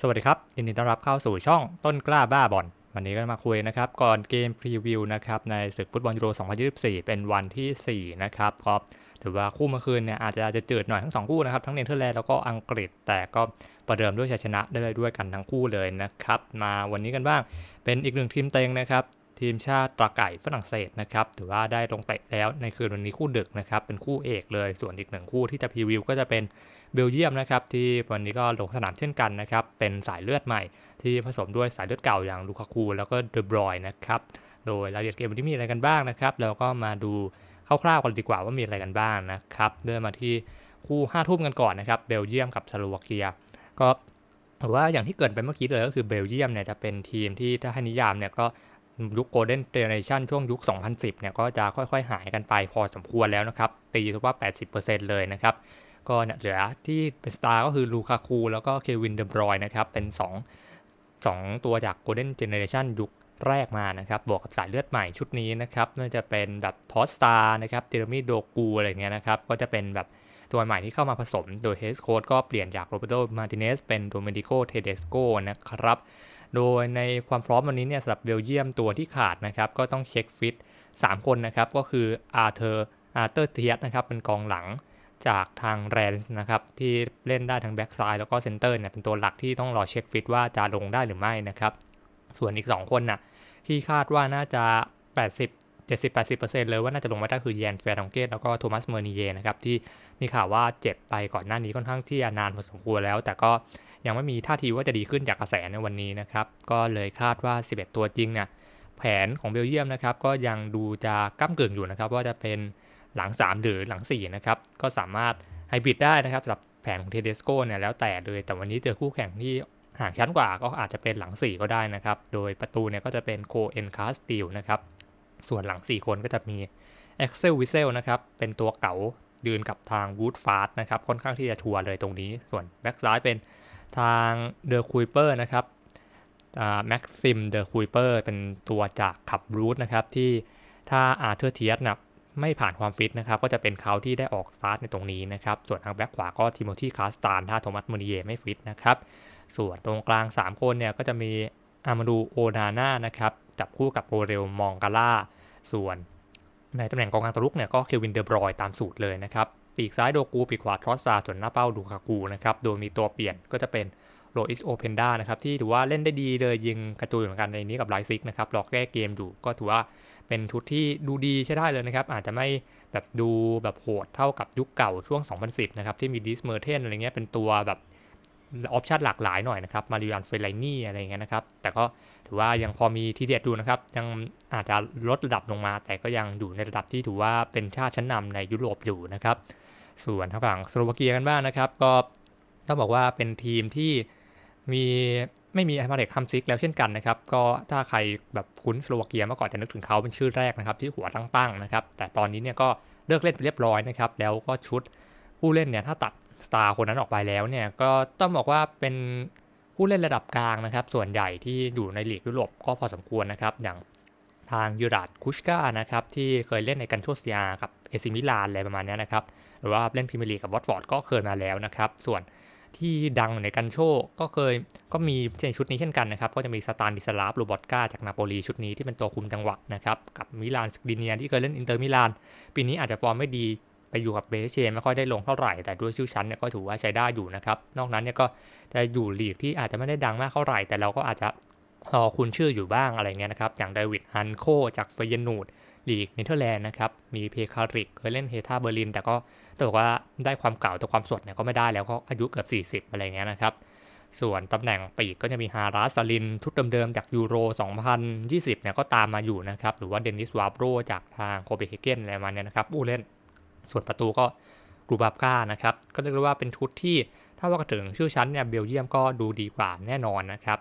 สวัสดีครับยินดีต้อนรับเข้าสู่ช่องต้นกล้าบ้าบอลวันนี้ก็มาคุยนะครับ ก่อนเกมพรีวิวนะครับในศึกฟุตบอลยูโร 2024 เป็นวันที่ 4 นะครับก็ถือว่าคู่เมื่อคืนเนี่ยอาจจะจะจืดหน่อยทั้ง 2 คู่นะครับ ทั้งเนเธอร์แลนด์แล้วก็อังกฤษ แต่ก็ประเดิมด้วยชัยชนะได้ด้วยกันทั้งคู่เลยนะครับ มาวันนี้กันบ้างเป็นอีกหนึ่งทีมเต็งนะครับ ทีมชาติตราไก่ฝรั่งเศสนะครับถือว่าได้ลงเตะแล้วในคืนวันนี้คู่ดึกนะครับเป็นคู่เอกเลยส่วนอีกหนึ่งคู่ที่จะพรีวิวก็จะเป็นเบลเยียมนะครับที่วันนี้ก็ลงสนามเช่นกันนะครับเป็นสายเลือดใหม่ ที่ผสมด้วยสายเลือดเก่าอย่างลูคาคูแล้วก็เดบรอยนะครับโดยรายละเอียดเกมวันนี้มีอะไรกันบ้างนะครับเราก็มาดูคร่าวๆกันดีกว่าว่ามีอะไรกันบ้างนะครับเดินมาที่คู่5ทุ่มกันก่อนนะครับเบลเยียมกับสโลวาเกีย ก็ถือว่าอย่างที่เกิดไปเมื่อกี้เลยก็คือเบลเยียมเนี่ยจะเป็นทีมที่ถ้าให้นิยามเนี่ยก็ ยุคโกลเด้นเจเนเรชันช่วงยุค 2010 เนี่ยก็จะค่อยๆ หายกันไปพอสมควรแล้วนะครับ ตีว่า 80%เลยนะครับ ก็เนี่ยเหลือที่เป็นสตาร์ก็คือลูคาคูแล้วก็เควินเดบรอยนะครับ เป็น 2 2 ตัวจากโกลเด้นเจเนเรชันยุคแรกมานะครับ บวกกับสายเลือดใหม่ชุดนี้นะครับไม่าจะเป็นแบบทอสตาร์นะครับเจเรมีโดกูอะไรเงี้ยนะครับ ก็จะเป็นแบบตัวใหม่ที่เข้ามาผสม โดยเฮสโค้ดก็เปลี่ยนจากโรเบโตมาติเนสเป็นโดเมดิโกเทเดสโกนะครับ โดยในความพร้อมวันนี้เนี่ยสำหรับเบลเยียมตัวที่ขาดนะครับ ก็ต้องเช็คฟิต 3 คนนะครับ ก็คืออาร์เธอร์อาร์เตอร์เทียสนะครับ เป็นกองหลังจากทางแรนส์นะครับ ที่เล่นได้ทั้งแบ็กซ้ายแล้วก็เซนเตอร์เนี่ยเป็นตัวหลักที่ต้องรอเช็คฟิตว่าจะลงได้หรือไม่นะครับ ส่วนอีก 2 คนน่ะที่คาดว่าน่าจะ 80 70-80%เลยว่าน่าจะลงมาได้คือแยนแฟร์ดองเกตแล้วก็โทมัสเมอร์นีเยนะครับ ที่มีข่าวว่าเจ็บไปก่อนหน้านี้ค่อนข้างที่จะนานพอสมควรแล้ว แต่ก็ ยังไม่มีท่าทีว่าจะดีขึ้นจากกระแสในวันนี้นะครับ ก็เลยคาดว่า 11 ตัวจริงเนี่ยแผนของเบลเยียมนะครับก็ยังดูจะก้ากึ่งอยู่นะครับ ว่าจะเป็นหลัง 3 หรือหลัง4นะครับก็สามารถไฮบริดได้นะครับสำหรับแผนของเทเดสโกเนี่ยแล้วแต่เลยแต่วันนี้เจอคู่แข่งที่ห่างชั้นกว่าก็อาจจะเป็นหลัง 4 ก็ได้นะครับ โดยประตูเนี่ยก็จะเป็นโคเอนคาสติลนะครับ ส่วนหลัง 4 คนก็จะมีเอ็กเซลวิเซลนะครับ เป็นตัวเก๋ายืนกับทางวูดฟาสนะครับ ค่อนข้างที่จะชัวร์เลยตรงนี้ ส่วนแบ็กซ้ายเป็น ทางเดอร์คุยเปอร์นะครับแม็กซิมเดอร์คุยเปอร์เป็นตัวจากขับรูทนะครับที่ถ้าอาร์เธอร์เทียสนะไม่ผ่านความฟิตนะครับก็จะเป็นเขาที่ได้ออกสตาร์ทในตรงนี้นะครับส่วนทางแบ็กขวาก็ทิโมธีคาสตานถ้าโทมัสมูนิเยไม่ฟิตนะครับส่วนตรงกลาง 3 คนเนี่ยก็จะมีอามาดูโอนาน่านะครับจับคู่กับโอเรลมองกาล่าส่วนในตำแหน่งกองกลางตัวลุกเนี่ยก็เควินเดอบรอยตามสูตรเลยนะครับ ปีกซ้ายโดกูปีกขวาทรอสซาส่วนหน้าเป้าดูคากูนะครับโดยมีตัวเปลี่ยนก็จะเป็นโรอิสโอเพนด้านะครับที่ถือว่าเล่นได้ดีเลยยิงกระจุยเหมือนกันในนี้กับไลซิกนะครับรอกแก้เกมอยู่ก็ถือว่าเป็นชุดที่ดูดีใช้ได้เลยนะครับอาจจะไม่แบบดูแบบโหดเท่ากับยุคเก่าช่วง 2010 นะครับที่มีดิสเมอร์เทนอะไรเงี้ยเป็นตัวแบบออปชั่นหลากหลายหน่อยนะครับมาริอันเฟลไลนี่อะไรเงี้ยนะครับแต่ก็ถือว่ายังพอมีทีเด็ดดูนะครับยังอาจจะลดระดับลงมา แต่ก็ยังอยู่ในระดับที่ถือว่าเป็นชาติชั้นนำในยุโรปอยู่นะครับ ส่วนทางฝั่งสโลวาเกียกันบ้างนะครับ ก็ต้องบอกว่าเป็นทีมที่มีไม่มีไอมาเด็กคัมซิกแล้วเช่นกันนะครับ ก็ถ้าใครแบบคุ้นสโลวาเกียเมื่อก่อนจะนึกถึงเขาเป็นชื่อแรกนะครับ ที่หัวตั้งๆนะครับ แต่ตอนนี้เนี่ยก็เลิกเล่นไปเรียบร้อยนะครับ แล้วก็ชุดผู้เล่นเนี่ยถ้าตัดสตาร์คนนั้นออกไปแล้วเนี่ยก็ต้องบอกว่าเป็นผู้เล่นระดับกลางนะครับ ส่วนใหญ่ที่อยู่ในลีกยุโรปก็พอสมควรนะครับ อย่าง ทางยูราดคุชกานะครับ ที่เคยเล่นในกันโชเซียกับเอซิมิลานอะไรประมาณนี้นะครับ หรือว่าเล่นพรีเมียร์ลีกกับวอตฟอร์ดก็เคยมาแล้วนะครับ ส่วนที่ดังในกันโชก็เคยก็มีในชุดนี้เช่นกันนะครับ ก็จะมีสตานดิสลาฟโรบอตกาจากนาโปลีชุดนี้ที่เป็นตัวคุมจังหวะนะครับ กับมิลานสกิเนียที่เคยเล่นอินเตอร์มิลานปีนี้อาจจะฟอร์มไม่ดีไปอยู่กับเบสเชไม่ค่อยได้ลงเท่าไหร่ แต่ด้วยชื่อชั้นเนี่ยก็ถือว่าใช้ได้อยู่นะครับ นอกนั้นเนี่ยก็จะอยู่ลีกที่อาจจะไม่ได้ดังมากเท่าไหร่ แต่เราก็อาจจะ คุณชื่ออยู่บ้างอะไรเงี้ยนะครับ อย่างเดวิดฮันโคจากเฟยนูดลีกเนเธอร์แลนด์นะครับ มีเพคาริกเคยเล่นเฮธาเบอร์ลิน แต่ก็แต่ว่าได้ความเก่าแต่ความสดเนี่ยก็ไม่ได้แล้วก็อายุเกือบ 40 อะไรเงี้ยนะครับ ส่วนตำแหน่งปีกก็จะมีฮาราสลิน ชุดเดิมๆ จากยูโร 2020 เนี่ยก็ตามมาอยู่นะครับ หรือว่าเดนิสวาโบรจากทางโคเปนเฮเกนอะไรมาเนี่ยนะครับผู้เล่น ส่วนประตูก็กรูบาบก้านะครับ ก็เรียกว่าเป็นชุดที่ถ้าว่าถึงชื่อชั้นเนี่ยเบลเยียมก็ดูดีกว่าแน่นอนนะครับ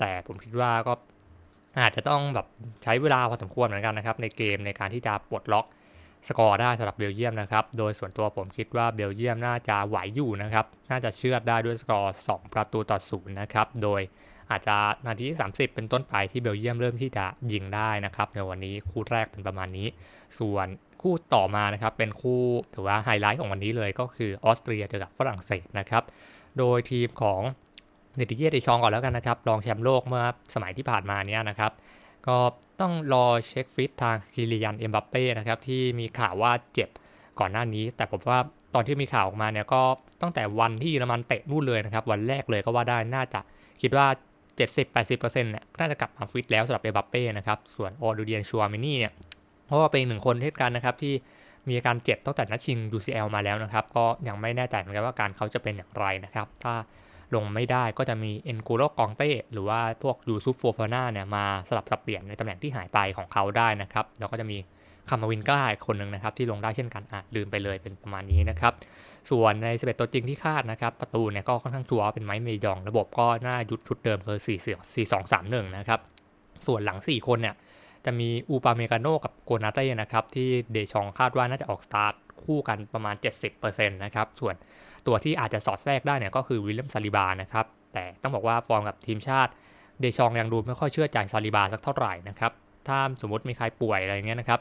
แต่ผมคิดว่าก็อาจจะต้องแบบใช้เวลาพอสมควรเหมือนกันนะครับในเกมในการที่จะปลดล็อกสกอร์ได้สำหรับเบลเยียมนะครับ โดยส่วนตัวผมคิดว่าเบลเยียมน่าจะไหวอยู่นะครับ น่าจะเชื่อดได้ด้วยสกอร์ 2 ประตูต่อศูนย์นะครับ โดยอาจจะนาทีที่ 30 เป็นต้นไปที่เบลเยียมเริ่มที่จะยิงได้นะครับ ในวันนี้คู่แรกเป็นประมาณนี้ ส่วนคู่ต่อมานะครับเป็นคู่ถือว่าไฮไลท์ของวันนี้เลยก็คือออสเตรียเจอกับฝรั่งเศสนะครับ โดยทีมของ เดดิเยเดชองก่อนแล้วกันนะครับ รองแชมป์โลกเมื่อสมัยที่ผ่านมาเนี้ยนะครับ ก็ต้องรอเช็คฟิตทางคิริยันเอ็มบัปเป้นะครับที่มีข่าวว่าเจ็บก่อนหน้านี้ แต่ผมว่าตอนที่มีข่าวออกมาเนี่ยก็ตั้งแต่วันที่เยอรมันเตะนู่นเลยนะครับ วันแรกเลยก็ว่าได้น่าจะคิดว่า 70-80%เนี่ยน่าจะกลับมาฟิตแล้วสำหรับเอ็มบัปเป้นะครับส่วนออดูเดียนชัวมินี่เนี่ยเพราะว่าเป็นหนึ่งคนเช่นกันนะครับที่มีอาการเจ็บตั้งแต่นัดชิง UCL มาแล้วนะครับ ก็ยังไม่แน่ใจเหมือนกันว่าการเขาจะเป็นอย่างไรนะครับ ถ้า ลงไม่ได้ก็จะมีเอ็นกูโรกองเต้หรือว่าพวกยูซุฟโฟฟาน่าเนี่ยมาสลับสับเปลี่ยนในตำแหน่งที่หายไปของเขาได้นะครับ แล้วก็จะมีคามาวินก้าอีกคนหนึ่งนะครับที่ลงได้เช่นกันอะลืมไปเลยเป็นประมาณนี้นะครับ ส่วนใน 11 ตัวจริงที่คาดนะครับ ประตูเนี่ยก็ค่อนข้างชัวร์เป็นไม้เมยองระบบก็น่ายุดชุดเดิมคือ4 4 2 3 1นะครับส่วนหลัง 4 คนเนี่ยจะมีอูปาเมกาโนกับโกนาเต้นะครับที่เดชองคาดว่าน่าจะออกสตาร์ท คู่กันประมาณ 70%นะครับส่วนตัวที่อาจจะสอดแทรกได้เนี่ยก็คือวิลเลียมซาลิบานะครับแต่ต้องบอกว่าฟอร์มกับทีมชาติเดชองยังดูไม่ค่อยเชื่อใจซาลิบาสักเท่าไหร่นะครับถ้าสมมติมีใครป่วยอะไรเงี้ยนะครับ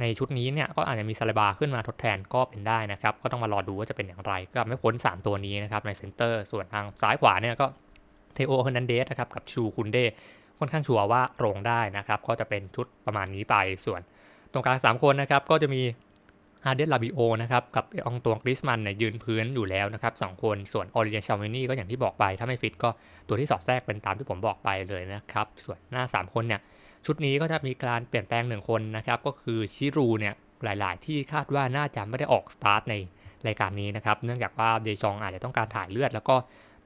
ในชุดนี้เนี่ยก็อาจจะมีซาลิบาขึ้นมาทดแทนก็เป็นได้นะครับ ก็ต้องมารอดูว่าจะเป็นอย่างไร ก็ไม่พ้น 3 ตัวนี้นะครับในเซนเตอร์ ส่วนทางซ้ายขวาเนี่ยก็เทโอเฮนันเดสนะครับกับชูคุนเดค่อนข้างชัวร์ว่าลงได้นะครับ ก็จะเป็นชุดประมาณนี้ไปส่วนตรงกลาง3คนนะครับก็จะมี ฮาร์เดนลาบิโอนะครับกับองตวงกริสมันเนี่ยยืนพื้นอยู่แล้วนะครับสคนส่วนออริเจนชาวินี่ก็อย่างที่บอกไปถ้าไม่ฟิตก็ตัวที่สอดแทรกเป็นตามที่ผมบอกไปเลยนะครับส่วนหน้า 3 คนเนี่ยชุดนี้ก็จะมีการเปลี่ยนแปลงหนึ่งคนนะครับก็คือชิรูเนี่ยหลาย ๆ ที่คาดว่าน่าจะไม่ได้ออกสตาร์ทในรายการนี้นะครับเนื่องจากว่าเดชองอาจจะต้องการถ่ายเลือด แล้วก็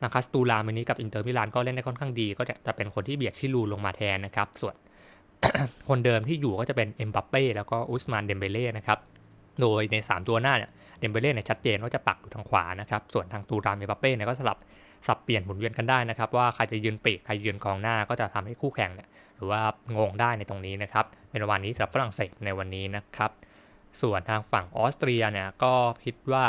นาคัสตูลาเมนี้กับอินเตอร์มิลานก็เล่นได้ค่อนข้างดี ก็จะเป็นคนที่เบียดชิรูลงมาแทนนะครับส่วนคนเดิมที่อยู่ก็จะเป็นเอ็มบัปเป้แล้วก็อุสมานเดมเบเล่นะครับ โดยใน 3 ตัวหน้าเนี่ยเดมเบเล่เนี่ยชัดเจนว่าจะปักอยู่ทางขวานะครับ ส่วนทางตูรามเอบัปเป้เนี่ยก็สลับสับเปลี่ยนหมุนเวียนกันได้นะครับ ว่าใครจะยืนปีกใครยืนกองหน้าก็จะทำให้คู่แข่งเนี่ยหรือว่างงได้ในตรงนี้นะครับ เป็นวันนี้สำหรับฝรั่งเศสในวันนี้นะครับ ส่วนทางฝั่งออสเตรียเนี่ยก็คิดว่า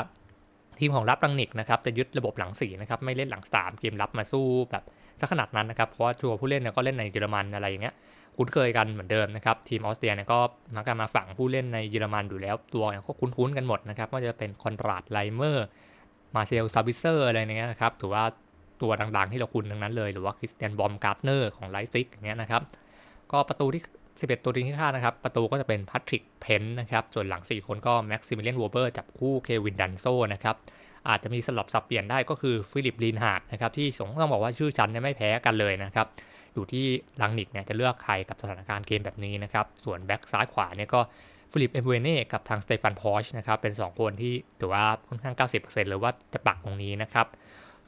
ทีมของรับรังนิกนะครับจะยึดระบบหลัง4นะครับไม่เล่นหลัง 3 เกมรับมาสู้แบบ สักขนาดนั้นนะครับ เพราะว่าทัวผู้เล่นเนี่ยก็เล่นในเยอรมันอะไรอย่างเงี้ยคุ้นเคยกันเหมือนเดิมนะครับ ทีมออสเตรียเนี่ยก็มักจะมาฝังผู้เล่นในเยอรมันอยู่แล้ว ตัวเนี่ยก็คุ้นๆกันหมดนะครับว่าจะเป็นคอนราดไลเมอร์มาเซลซาบิเซอร์อะไรเงี้ยนะครับถือว่าตัวดังๆที่เราคุ้นทั้งนั้นเลยหรือว่าคริสเตียนบอมการ์เนอร์ของไลซิกอย่างเงี้ยนะครับก็ประตูที่ 11 ตัวจริงที่คาดนะครับ ประตูก็จะเป็นพัทริกเพนนะครับ ส่วนหลัง 4 คนก็แม็กซิมิเลียนวอเบอร์จับคู่เควินดันโซนะครับ อาจจะมีสลับสับเปลี่ยนได้ก็คือฟิลิปลีนฮาร์ดนะครับที่สงต้องบอกว่าชื่อชั้นไม่แพ้กันเลยนะครับอยู่ที่ลังนิกเนี่ยจะเลือกใครกับสถานการณ์เกมแบบนี้นะครับส่วนแบ็กซ้ายขวาเนี่ยก็ฟิลิปเอมเวเน่กับทางสเตฟานพอชนะครับเป็น 2 คนที่ถือว่าค่อนข้าง 90%เลยว่าจะปักตรงนี้นะครับ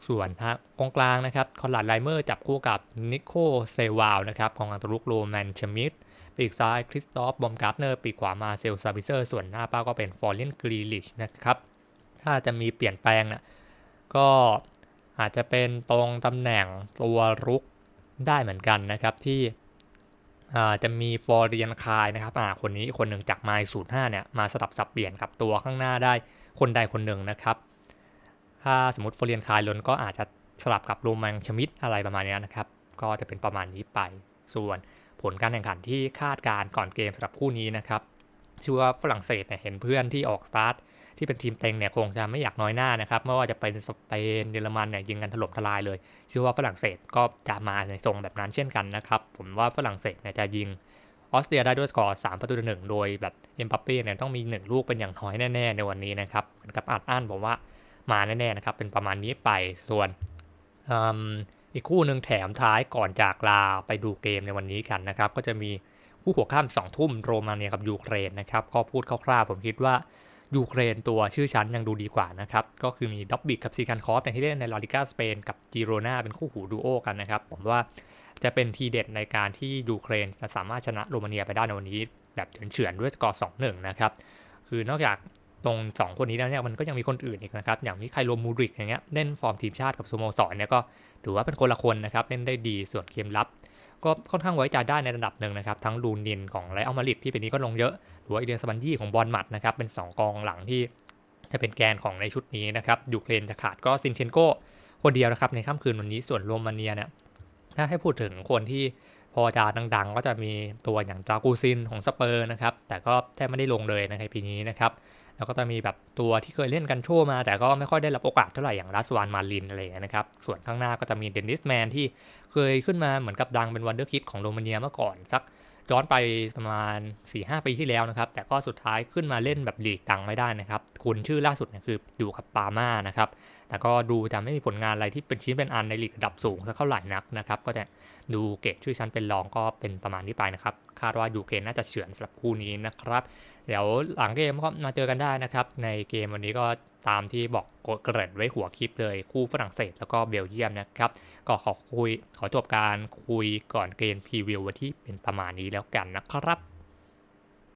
ส่วนทางกองกลางนะครับคอนลาดไลเมอร์จับคู่กับนิโคเซวาลนะครับของอังตรุกโรแมนเชมิดปีกซ้ายคริสตอฟบอมการ์เนอร์ปีกขวามาเซลซาบิเซอร์ ส่วนหน้าเป้าก็เป็นฟอร์เรนกรีลิชนะครับ ถ้าจะมีเปลี่ยนแปลงนะก็อาจจะเป็นตรงตำแหน่งตัวรุกได้เหมือนกันนะครับที่จะมีฟอร์เรียนคายนะครับคนนี้คนหนึ่งจากไมล์ศูนย์ห้าเนี่ยมาสลับสับเปลี่ยนกับตัวข้างหน้าได้คนใดคนหนึ่งนะครับ ถ้าสมมติฟอร์เรียนคายล้นก็อาจจะสลับกับโรแมนชมิดอะไรประมาณนี้นะครับ ก็จะเป็นประมาณนี้ไปส่วนผลการแข่งขันที่คาดการก่อนเกมสำหรับคู่นี้นะครับชื่อว่าฝรั่งเศสเนี่ยเห็นเพื่อนที่ออกสตาร์ท ที่เป็นทีมเต็งเนี่ยคงจะไม่อยากน้อยหน้านะครับไม่ว่าจะเป็นสเปนเยอรมันเนี่ยยิงกันถล่มทลายเลยเชื่อว่าฝรั่งเศสก็จะมาในทรงแบบนั้นเช่นกันนะครับผมว่าฝรั่งเศสเนี่ยจะยิงออสเตรียได้ด้วยสกอร์3ประตูต่อหนึ่งโดยแบบเอ็มบัปเป้เนี่ยต้องมี1ลูกเป็นอย่างน้อยแน่ๆในวันนี้นะครับเหมือนกับอัดอั้นผมว่ามาแน่ๆนะครับเป็นประมาณนี้ไปส่วนอีกคู่หนึ่งแถมท้ายก่อนจากลาไปดูเกมในวันนี้กันนะครับก็จะมีคู่หัวข้าม2ทุ่มโรมาเนียกับยูเครนนะครับก็พูดคร่าวๆผมคิดว่า ยูเครนตัวชื่อชั้นยังดูดีกว่านะครับ ก็คือมีด็อบบิกกับซีกันคอสที่เล่นในลาลิกาสเปนกับจีโรนาเป็นคู่หูดูโอกันนะครับ ผมว่าจะเป็นทีเด็ดในการที่ยูเครนจะสามารถชนะโรมาเนียไปได้ในวันนี้ แบบเฉือนๆด้วยสกอร์สองหนึ่งนะครับ คือนอกจากตรง 2 คนนี้แล้วเนี่ยมันก็ยังมีคนอื่นอีกนะครับ อย่างมีไคโรมูริกอย่างเงี้ยเล่นฟอร์มทีมชาติกับสโมสรเนี่ยก็ถือว่าเป็นคนละคนนะครับ เล่นได้ดีส่วนเกมรับ ก็ค่อนข้างไว้ใจได้ในระดับหนึ่งนะครับ ทั้งลูนินของไรอัลมาริดที่เป็นนี้ก็ลงเยอะ หรือว่าอีเดียสบันยี่ของบอลมัดนะครับ เป็น 2 กองหลังที่จะเป็นแกนของในชุดนี้นะครับยูเครนจะขาดก็ซินเชนโกคนเดียวนะครับในค่ำคืนวันนี้ส่วนโรมาเนียเนี่ยถ้าให้พูดถึงคนที่พอจะดังๆ ก็จะมีตัวอย่างดรากูซินของสเปอร์นะครับ แต่ก็แทบไม่ได้ลงเลยในปีนี้นะครับ แล้วก็จะมีแบบตัวที่เคยเล่นกันโชว์มา แต่ก็ไม่ค่อยได้รับโอกาสเท่าไหร่อย่างรัสวานมาลินอะไรอย่างเงี้ยนะครับ ส่วนข้างหน้าก็จะมีเดนนิสแมนที่เคยขึ้นมาเหมือนกับดังเป็นวันเดอร์คิดของโรมาเนียเมื่อก่อนสักย้อนไปประมาณ 4-5 ปีที่แล้วนะครับ แต่ก็สุดท้ายขึ้นมาเล่นแบบลีกดังไม่ได้นะครับ คุณชื่อล่าสุดเนี่ยคืออยู่กับปาม่านะครับ แต่ก็ดูจะไม่มีผลงานอะไรที่เป็นชิ้นเป็นอันในลีกระดับสูงสักเท่าไหร่นักนะครับ ก็จะดูเกรดชื่อชั้นเป็นรองก็เป็นประมาณนี้ไปนะครับ คาดว่ายูเครนน่าจะเฉือนสำหรับคู่นี้นะครับ เดี๋ยวหลังเกมก็มาเจอกันได้นะครับ ในเกมวันนี้ก็ตามที่บอกเกริ่นไว้หัวคลิปเลยคู่ฝรั่งเศสแล้วก็เบลเยียมนะครับ ก็ขอคุยขอจบการคุยก่อนเกมพรีวิวไว้ที่เป็นประมาณนี้แล้วกันนะครับ